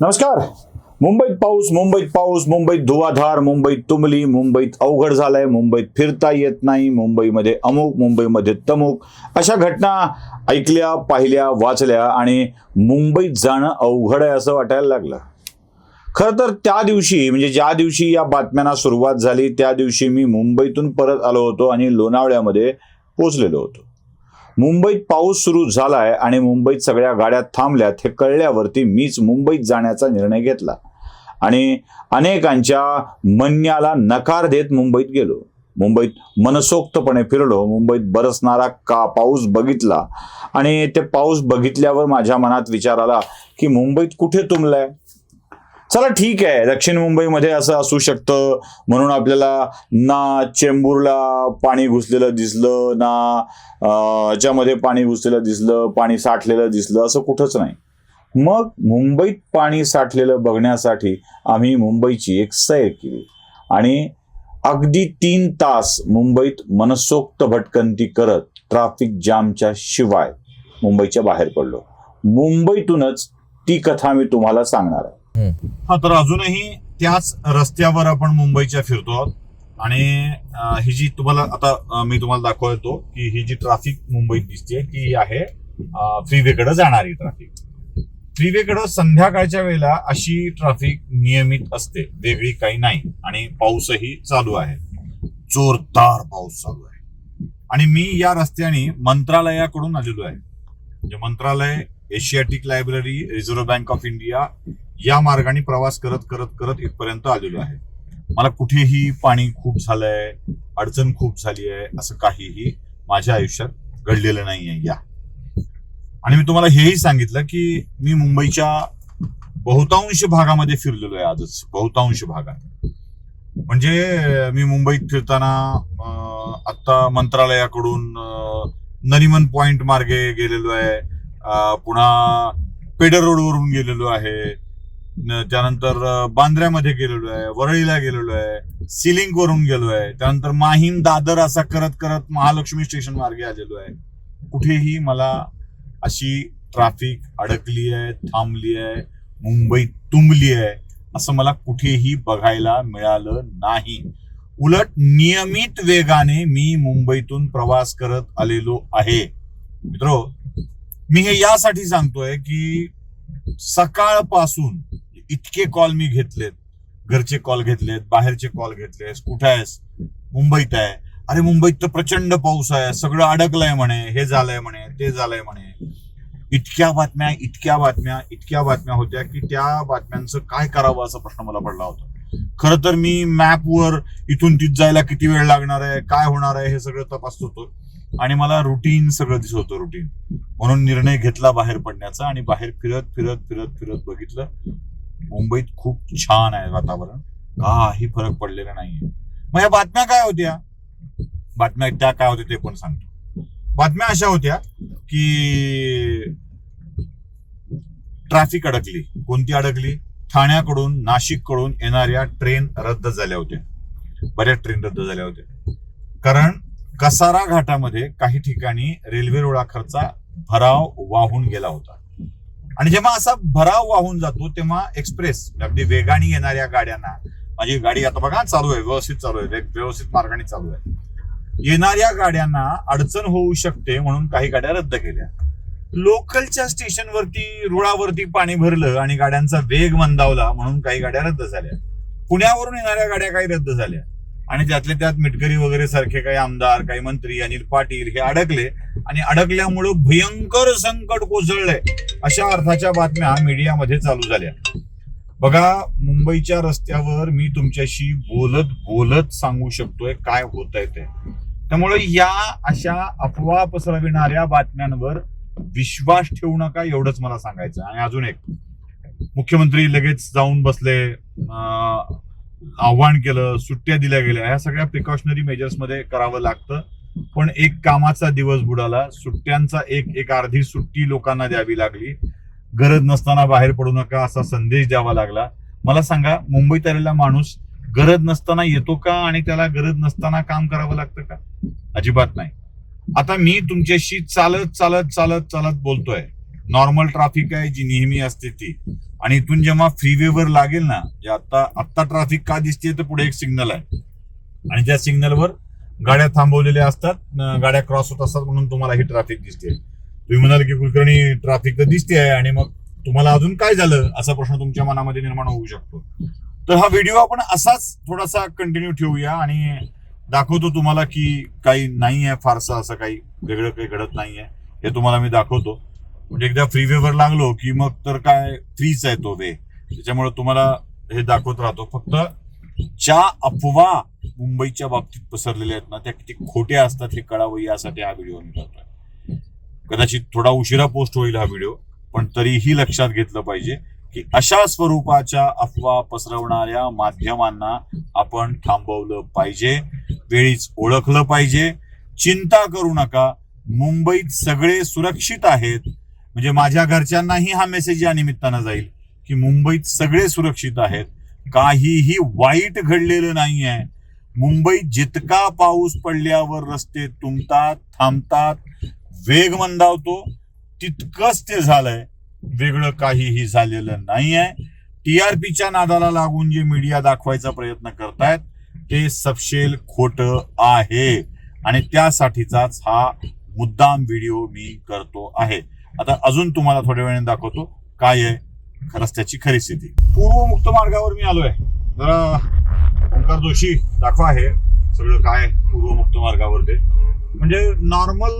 नमस्कार. मुंबईत पाऊस मुंबईत पाऊस मुंबईत धुवाधार मुंबईत तुंबली मुंबईत अवघड झालंय मुंबईत फिरता येत नाही मुंबईमध्ये अमुक मुंबईमध्ये तमुक. अशा घटना ऐकल्या पाहिल्या वाचल्या आणि मुंबईत जाणं अवघड आहे असं वाटायला लागलं. खरं तर त्या दिवशी म्हणजे ज्या दिवशी या बातम्यांना सुरुवात झाली त्या दिवशी मी मुंबईतून परत आलो होतो आणि लोणावळ्यामध्ये पोचलेलो होतो. मुंबईत पाऊस सुरू झालाय आणि मुंबईत सगळ्या गाड्या थांबल्यात हे कळल्यावरती मीच मुंबईत जाण्याचा निर्णय घेतला. आणि अनेकांच्या म्हणण्याला नकार देत मुंबईत गेलो. मुंबईत मनसोक्तपणे फिरलो. मुंबईत बरसणारा का पाऊस बघितला. आणि ते पाऊस बघितल्यावर माझ्या मनात विचार आला की मुंबईत कुठे तुंबलाय? चला ठीक आहे. दक्षिण मुंबईमध्ये असं असू शकतं. म्हणून आपल्याला ना चेंबूरला पाणी घुसलेलं दिसलं ना याच्यामध्ये पाणी घुसलेलं दिसलं पाणी साठलेलं दिसलं असं कुठंच नाही. मग मुंबईत पाणी साठलेलं बघण्यासाठी आम्ही मुंबईची एक सैर केली. आणि अगदी तीन तास मुंबईत मनसोक्त भटकंती करत ट्राफिक जामच्या शिवाय मुंबईच्या बाहेर पडलो. मुंबईतूनच ती कथा मी तुम्हाला सांगणार आहे. हा तर अजूनही त्याच रस्त्यावर आपण मुंबईच्या फिरतो आहोत. आणि ही जी तुम्हाला आता मी तुम्हाला दाखवतो की ही जी ट्रॅफिक मुंबईत दिसते ती आहे फ्रीवेकडे जाणारी ट्रॅफिक. फ्रीवेकडे संध्याकाळच्या वेळेला अशी ट्रॅफिक नियमित असते. वेगळी काही नाही. आणि पाऊसही चालू आहे. जोरदार पाऊस चालू आहे. आणि मी या रस्त्याने मंत्रालयाकडून आलेलो आहे. म्हणजे मंत्रालय Asiatic Library Reserve Bank of India या मार्गाने प्रवास करत करत करत इथपर्यंत आलेलो आहे. मला कुठेही पाणी खूप झालंय अडचण खूप झाली आहे असं काहीही माझ्या आयुष्यात घडलेलं नाही आहे या. आणि मी तुम्हाला हेही सांगितलं की मी मुंबईच्या बहुतांश भागामध्ये फिरलेलो आहे आजच बहुतांश भागात. म्हणजे मी मुंबईत फिरताना आत्ता मंत्रालयाकडून नरिमन पॉइंट मार्गे गेलेलो आहे. पुन्हा पेडर रोडवरून गेलेलो आहे. त्यानंतर बांद्र्यामध्ये गेलेलो आहे वरळीला गेलेलो आहे सिलिंग वरून गेलो आहे. त्यानंतर माहीम दादर असा करत करत महालक्ष्मी स्टेशन मार्गे आलेलो आहे. कुठेही मला अशी ट्रॅफिक अडकली आहे थांबली आहे मुंबई तुंबली आहे असं मला कुठेही बघायला मिळालं नाही. उलट नियमित वेगाने मी मुंबईतून प्रवास करत आलेलो आहे. मित्रो मी हे यासाठी सांगतोय की सकाळपासून इतके कॉल मी घेतलेत. घरचे कॉल घेतलेत बाहेरचे कॉल घेतलेस कुठे आहेस? मुंबईत आहे. अरे मुंबईत तर प्रचंड पाऊस आहे. सगळं अडकलंय म्हणे हे झालंय म्हणे ते झालंय म्हणे. इतक्या बातम्या इतक्या बातम्या इतक्या बातम्या होत्या की त्या बातम्यांचं काय करावं असा प्रश्न मला पडला होता. खर तर मी मॅपवर इथून तिथ जायला किती वेळ लागणार आहे काय होणार आहे हे सगळं तपासत होतो. आणि मला रुटीन सगळं दिसत होतं रुटीन म्हणून निर्णय घेतला बाहेर पडण्याचा आणि बाहेर फिरत फिरत फिरत फिरत बघितलं. मुंबईत खूप छान आहे वातावरण. काही फरक पडलेला नाहीये. मग या बातम्या काय होत्या? बातम्या त्या काय होत्या ते पण सांगतो? बातम्या अशा होत्या की ट्रॅफिक अडकली. कोणती अडकली? ठाण्याकडून नाशिककडून येणाऱ्या ट्रेन रद्द झाल्या होत्या. बऱ्याच ट्रेन रद्द झाल्या होत्या. कारण कसारा घाटामध्ये काही ठिकाणी रेल्वे रुळाखरचा भराव वाहून गेला होता. आणि जेव्हा असा भराव वाहून जातो तेव्हा एक्सप्रेस अगदी वेगाने येणाऱ्या गाड्यांना माझी गाडी आता बघा चालू आहे व्यवस्थित चालू आहे वेग- व्यवस्थित मार्गाने चालू आहे. येणाऱ्या गाड्यांना अडचण होऊ शकते म्हणून काही गाड्या रद्द केल्या. लोकलच्या स्टेशनवरती रुळावरती पाणी भरलं आणि गाड्यांचा वेग मंदावला म्हणून काही गाड्या रद्द झाल्या. पुण्यावरून येणाऱ्या गाड्या काही रद्द झाल्या. आणि त्यातले त्यात मिटकरी वगैरे सारखे काही आमदार काही मंत्री अनिल पाटील हे अडकले. आणि अडकल्यामुळं भयंकर संकट कोसळलंय अशा अर्थाच्या बातम्या मीडियामध्ये चालू झाल्या. बघा मुंबईच्या रस्त्यावर मी तुमच्याशी बोलत बोलत सांगू शकतोय काय होत आहे ते. त्यामुळे या अशा अफवा पसरविणाऱ्या बातम्यांवर विश्वास ठेवू नका एवढंच मला सांगायचं आणि अजून एक मुख्यमंत्री लगेच जाऊन बसले. आव्हान केलं सुट्ट्या दिल्या गेल्या ह्या सगळ्या प्रिकॉशनरी मेजर्समध्ये करावं लागतं. पण एक कामाचा दिवस बुडाला सुट्ट्यांचा एक एक अर्धी सुट्टी लोकांना द्यावी लागली. गरज नसताना बाहेर पडू नका असा संदेश द्यावा लागला. मला सांगा मुंबईत आलेला माणूस गरज नसताना येतो का आणि त्याला गरज नसताना काम करावं लागतं का? अजिबात नाही. आता मी तुमच्याशी चालत चालत चालत चालत बोलतोय. नॉर्मल ट्रॅफिक आहे जी नेहमी असते ती. आणि इथून जेव्हा फ्रीवेवर लागेल ना जे आता आत्ता ट्रॅफिक का दिसते तर पुढे एक सिग्नल आहे. आणि त्या सिग्नलवर गाड्या थांबवलेल्या असतात गाड्या क्रॉस होत असतात म्हणून तुम्हाला ही ट्रॅफिक दिसते तुम्ही म्हणाल की कुलकर्णी ट्रॅफिक तर दिसते आहे आणि मग तुम्हाला अजून काय झालं असा प्रश्न तुमच्या मनामध्ये निर्माण होऊ शकतो. तर हा व्हिडिओ आपण असाच थोडासा कंटिन्यू ठेवूया आणि दाखवतो तुम्हाला की काही नाही आहे फारसं असं काही वेगळं काही घडत नाही आहे हे तुम्हाला मी दाखवतो. म्हणजे एकदा फ्री वेवर लागलो की मग तर काय फ्रीच आहे तो वे त्याच्यामुळे तुम्हाला हे दाखवत राहतो. फक्त ज्या अफवा मुंबईच्या बाबतीत पसरलेल्या आहेत ना त्या किती खोट्या असतात हे कळावं यासाठी हा व्हिडिओ मी करतोय. कदाचित थोडा उशिरा पोस्ट होईल हा व्हिडिओ पण तरीही लक्षात घेतलं पाहिजे की अशा स्वरूपाच्या अफवा पसरवणाऱ्या माध्यमांना आपण थांबवलं पाहिजे वेळीच ओळखलं पाहिजे. चिंता करू नका. मुंबईत सगळे सुरक्षित आहेत. म्हणजे माझ्या घरच्यांनाही हा मेसेज या निमित्तानं जाईल की मुंबईत सगळे सुरक्षित आहेत. काहीही वाईट घडलेलं नाही आहे मुंबईत जितका पाऊस पडल्यावर रस्ते तुंबतात थांबतात वेग मंदावतो तितकंच ते झालंय. वेगळं काहीही झालेलं नाही आहे टी आर पीच्या नादाला लागून जे मीडिया दाखवायचा प्रयत्न करतायत ते सपशेल खोट आहे. आणि त्यासाठीचाच हा मुद्दाम व्हिडिओ मी करतो आहे. आता अजून तुम्हाला थोड्या वेळाने दाखवतो काय आहे रस्त्याची खरी स्थिती. पूर्व मुक्त मार्गावर मी आलोय. जरा ओंकार जोशी दाखवा आहे सगळं काय पूर्व मुक्त मार्गावर ते म्हणजे नॉर्मल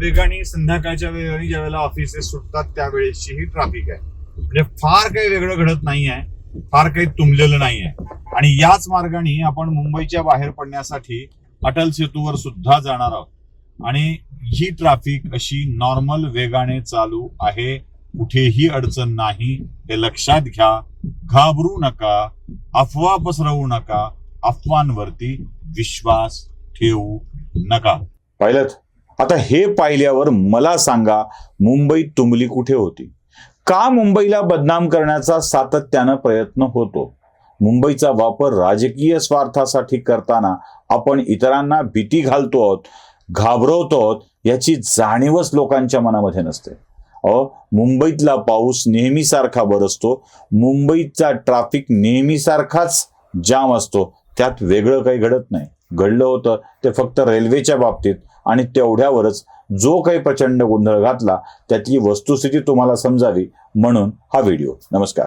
वेगाने संध्याकाळच्या वेळी ज्या वेळेला ऑफिसेस सुटतात त्यावेळेची ही ट्राफिक आहे. म्हणजे फार काही वेगळं घडत नाही आहे फार काही तुंबलेलं नाही आहे आणि याच मार्गाने आपण मुंबईच्या बाहेर पडण्यासाठी अटल सेतूवर सुद्धा जाणार आहोत. आणि ही ट्रॅफिक अशी नॉर्मल वेगाने चालू आहे. कुठेही अडचण नाही. हे लक्षात घ्या. घाबरू नका. अफवा पसरवू नका. अफवांवरती विश्वास ठेवू नका. पाहिलं आता हे पाहिल्यावर मला सांगा मुंबई तुंबली कुठे होती? का मुंबईला बदनाम करण्याचा सातत्यानं प्रयत्न होतो? मुंबईचा वापर राजकीय स्वार्थासाठी करताना आपण इतरांना भीती घालतो आहोत. घाबरवतो आहोत याची जाणीवच लोकांच्या मनामध्ये नसते. अहो मुंबईतला पाऊस नेहमीसारखा बरसतो मुंबईचा ट्रॅफिक नेहमीसारखाच जाम असतो. त्यात वेगळं काही घडत नाही. घडलं होतं ते फक्त रेल्वेच्या बाबतीत आणि तेवढ्यावरच जो काही प्रचंड गोंधळ घातला त्यातली वस्तुस्थिती तुम्हाला समजावी म्हणून हा व्हिडिओ नमस्कार.